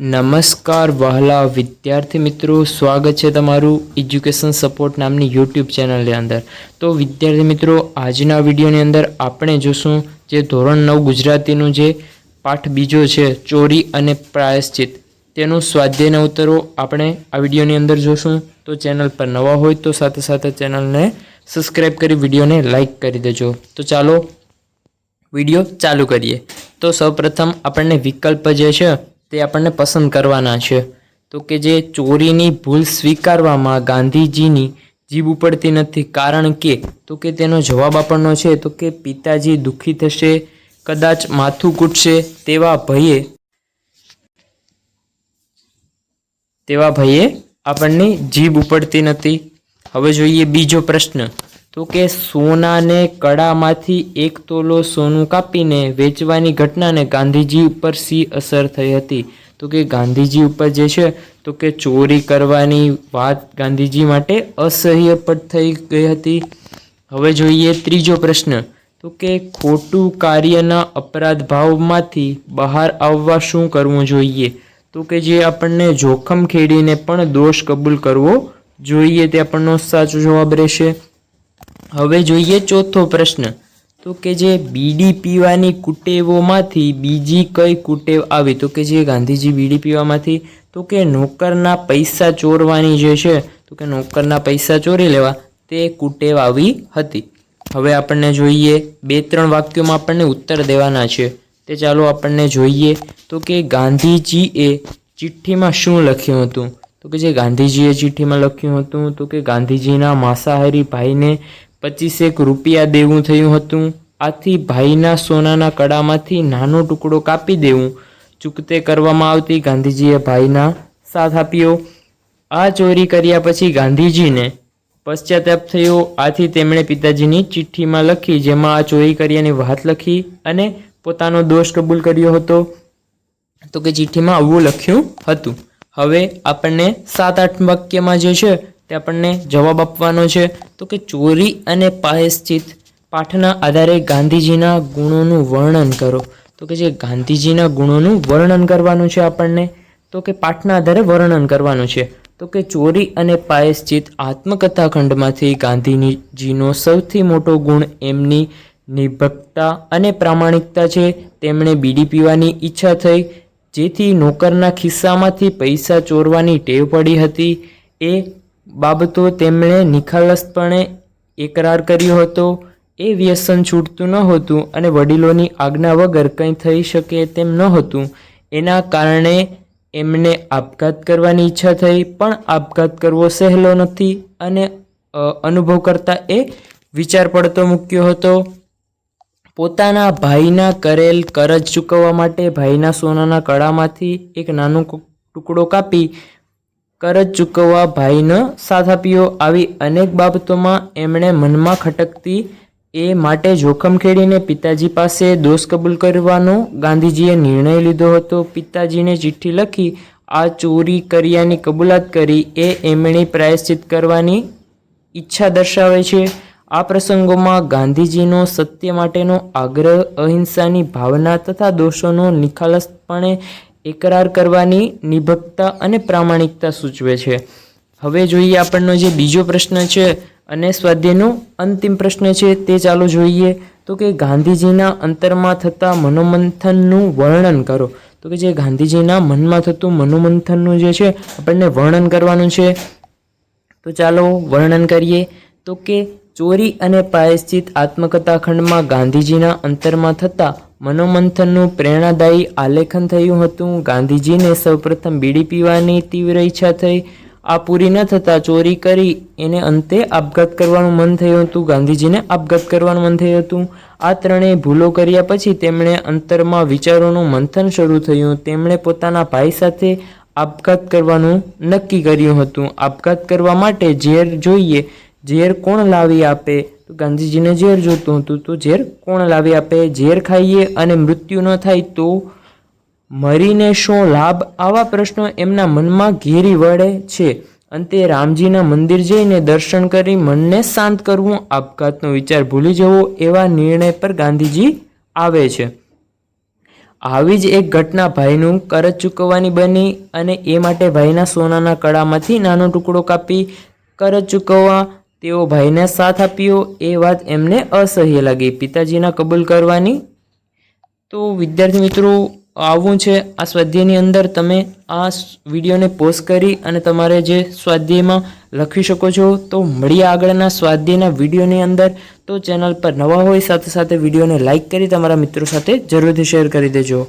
નમસ્કાર વહલા વિદ્યાર્થી મિત્રો, સ્વાગત છે તમારું એજ્યુકેશન સપોર્ટ નામની યુટ્યુબ ચેનલની અંદર. તો વિદ્યાર્થી મિત્રો, આજના વિડીયોની અંદર આપણે જોશું જે ધોરણ નવ ગુજરાતીનું જે પાઠ બીજો છે, ચોરી અને પ્રાયશ્ચિત. તેનું સ્વાધ્યાયના ઉત્તરો આપણે આ વિડીયોની અંદર જોશું. તો ચેનલ પર નવા હોય તો સાથે સાથે ચેનલને સબસ્ક્રાઈબ કરી, વિડીયોને લાઇક કરી દેજો. તો ચાલો વીડિયો ચાલુ કરીએ. તો સૌપ્રથમ આપણને વિકલ્પ જે છે તે આપણને પસંદ કરવાના છે. તો કે જે ચોરીની ભૂલ સ્વીકારવામાં ગાંધીજીની જીભ ઉપડતી નથી. કારણ કે, તો કે તેનો જવાબ આપણનો છે, તો કે પિતાજી દુઃખી થશે, કદાચ માથું કૂટશે તેવા ભયે તેવા ભયે આપણને જીભ ઉપડતી નથી. હવે જોઈએ બીજો પ્રશ્ન. તો કે સોનાને કડામાંથી એક તોલો સોનું કાપીને વેચવાની ઘટનાને ગાંધીજી ઉપર સી અસર થઈ હતી? તો કે ગાંધીજી ઉપર જે છે, તો કે ચોરી કરવાની વાત ગાંધીજી માટે અસહ્ય પણ થઈ ગઈ હતી. હવે જોઈએ ત્રીજો પ્રશ્ન. તો કે ખોટું કાર્યના અપરાધ ભાવમાંથી બહાર આવવા શું કરવું જોઈએ? તો કે જે આપણને જોખમ ખેડીને પણ દોષ કબૂલ કરવો જોઈએ તે આપણનો સાચો જવાબ રહેશે. હવે જોઈએ ચોથો પ્રશ્ન. તો કે જે બીડી પીવાની કુટેવોમાંથી બીજી કઈ કુટેવ આવી? તો કે જે ગાંધીજી બીડી પીવામાંથી, તો કે નોકરના પૈસા ચોરવાની જે છે, તો કે નોકરના પૈસા ચોરી લેવા, તે કુટેવ આવી હતી. હવે આપણને જોઈએ, બે ત્રણ વાક્યોમાં આપણને ઉત્તર દેવાના છે. તે ચાલો આપણને જોઈએ, તો કે ગાંધીજીએ ચિઠ્ઠીમાં શું લખ્યું હતું? તો કે જે ગાંધીજીએ ચિઠ્ઠીમાં લખ્યું હતું, તો કે ગાંધીજીના માંસાહારી ભાઈને પચીસેક રૂપિયા દેવું થયું હતું. આથી ભાઈના સોનાના કડામાંથી નાનો ટુકડો કાપી દેવું ચૂકતે કરવામાં આવતી ગાંધીજીએ ભાઈના સાથ આપ્યો. આ ચોરી કર્યા પછી ગાંધીજીને પશ્ચાતાપ થયો. આથી તેમણે પિતાજીની ચિઠ્ઠીમાં લખી, જેમાં આ ચોરી કર્યાની વાત લખી અને પોતાનો દોષ કબૂલ કર્યો હતો. તો કે ચિઠ્ઠીમાં આવું લખ્યું હતું. હવે આપણને સાત આઠ વાક્યમાં જે છે તે આપણને જવાબ આપવાનો છે. તો કે ચોરી અને પાયશ્ચિત પાઠના આધારે ગાંધીજીના ગુણોનું વર્ણન કરો. તો કે જે ગાંધીજીના ગુણોનું વર્ણન કરવાનું છે આપણને, તો કે પાઠના આધારે વર્ણન કરવાનું છે. તો કે ચોરી અને પાયશ્ચિત આત્મકથા ખંડમાંથી ગાંધીજીનો સૌથી મોટો ગુણ એમની નિર્ભક્તા અને પ્રામાણિકતા છે. તેમણે બીડી પીવાની ઈચ્છા થઈ, જેથી નોકરના ખિસ્સામાંથી પૈસા ચોરવાની ટેવ પડી હતી. એ બાબતો તેમણે નિખાલસપણે એકરાર કર્યો હતો. એ વ્યસન છૂટતું ન હતું અને વડીલોની આજ્ઞા વગર કંઈ થઈ શકે તેમ ન હતું એના કારણે એમને આપઘાત કરવાની ઈચ્છા થઈ, પણ આપઘાત કરવો સહેલો નથી અને અનુભવ કરતાં એ વિચાર પડતો મૂક્યો હતો. પોતાના ભાઈના કરેલ કરજ ચૂકવવા માટે ભાઈના સોનાના કળામાંથી એક નાનો ટુકડો કાપી કરજ ચૂકવવા ભાઈનો સાથ આપ્યો. આવી અનેક બાબતોમાં એમણે મનમાં ખટકતી એ માટે જોખમ ખેડીને પિતાજી પાસે દોષ કબૂલ કરવાનો ગાંધીજીએ નિર્ણય લીધો હતો. પિતાજીને ચિઠ્ઠી લખી, આ ચોરી કર્યાની કબૂલાત કરી એ એમણે પ્રાયશ્ચિત કરવાની ઈચ્છા દર્શાવે છે. આ પ્રસંગોમાં ગાંધીજીનો સત્ય માટેનો આગ્રહ, અહિંસાની ભાવના તથા દોષોનો નિખાલસપણે એકરાર કરવાની નિભક્તા અને પ્રામાણિકતા સૂચવે છે. હવે જોઈએ આપણનો જે બીજો પ્રશ્ન છે અને સ્વાધ્યાયનો અંતિમ પ્રશ્ન છે તે ચાલો જોઈએ. તો કે ગાંધીજીના અંતરમાં થતા મનોમંથનનું વર્ણન કરો. તો કે જે ગાંધીજીના મનમાં થતું મનોમંથનનું જે છે આપણને વર્ણન કરવાનું છે. તો ચાલો વર્ણન કરીએ. તો કે ચોરી અને પ્રાયશ્ચિત આત્મકથા ખંડમાં ગાંધીજીના અંતરમાં થતા મનોમંથનનું પ્રેરણાદાયી આલેખન થયું હતું. ગાંધીજીને સૌપ્રથમ બીડી પીવાની તીવ્ર ઈચ્છા થઈ. આ પૂરી ન થતાં ચોરી કરી એને અંતે આપઘાત કરવાનું મન થયું હતું. ગાંધીજીને આપઘાત કરવાનું મન થયું હતું. આ ત્રણેય ભૂલો કર્યા પછી તેમણે અંતરમાં વિચારોનું મંથન શરૂ થયું. તેમણે પોતાના ભાઈ સાથે આપઘાત કરવાનું નક્કી કર્યું હતું. આપઘાત કરવા માટે ઝેર જોઈએ. ઝેર કોણ લાવી આપે? તો ગાંધીજીને ઝેર જોતું હતું. તો ઝેર કોણ લાવી આપે? ઝેર ખાઈએ અને મૃત્યુ ન થાય તો મરીને શું લાભ? આવા પ્રશ્નો એમના મનમાં ઘેરી વળે છે. અંતે રામજીના મંદિર જઈને દર્શન કરી મનને શાંત કરવું આપઘાતનો વિચાર ભૂલી જવો એવા નિર્ણય પર ગાંધીજી આવે છે. આવી જ એક ઘટના ભાઈનું કરજ ચૂકવવાની બની અને એ માટે ભાઈના સોનાના કડામાંથી નાનો ટુકડો કાપી કરજ ચૂકવવા તેઓ ભાઈને સાથ આપ્યો એ વાત એમને અસહ્ય લાગી. પિતાજીના કબૂલ કરવાની? તો વિદ્યાર્થી મિત્રો, આવું છે આ સ્વાધ્યાયની અંદર. તમે આ વિડીયોને પોસ્ટ કરી અને તમારે જે સ્વાધ્યાયમાં લખી શકો છો, તો મળીએ આગળના સ્વાધ્યાયના વિડીયોની અંદર. તો ચેનલ પર નવા હોય, સાથે સાથે વિડીયોને લાઇક કરી તમારા મિત્રો સાથે જરૂરથી શેર કરી દેજો.